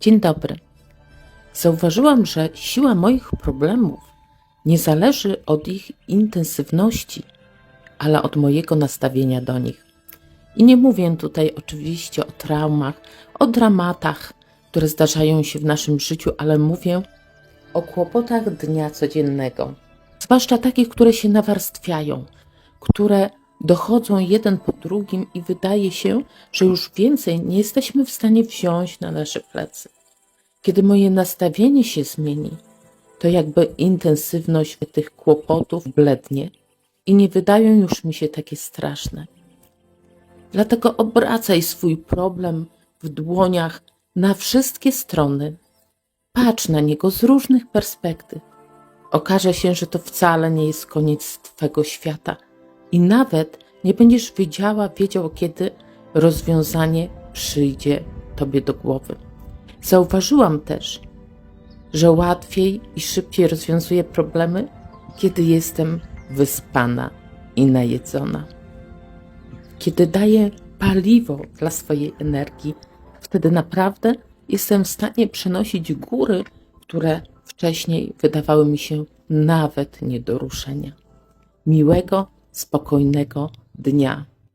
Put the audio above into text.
Dzień dobry. Zauważyłam, że siła moich problemów nie zależy od ich intensywności, ale od mojego nastawienia do nich. I nie mówię tutaj oczywiście o traumach, o dramatach, które zdarzają się w naszym życiu, ale mówię o kłopotach dnia codziennego, zwłaszcza takich, które się nawarstwiają, które dochodzą jeden po drugim i wydaje się, że już więcej nie jesteśmy w stanie wziąć na nasze plecy. Kiedy moje nastawienie się zmieni, to jakby intensywność tych kłopotów blednie i nie wydają już mi się takie straszne. Dlatego obracaj swój problem w dłoniach na wszystkie strony. Patrz na niego z różnych perspektyw. Okaże się, że to wcale nie jest koniec Twego świata i nawet nie będziesz wiedziała, wiedział, kiedy rozwiązanie przyjdzie Tobie do głowy. Zauważyłam też, że łatwiej i szybciej rozwiązuję problemy, kiedy jestem wyspana i najedzona. Kiedy daję paliwo dla swojej energii, wtedy naprawdę jestem w stanie przenosić góry, które wcześniej wydawały mi się nawet nie do ruszenia. Miłego, spokojnego dnia.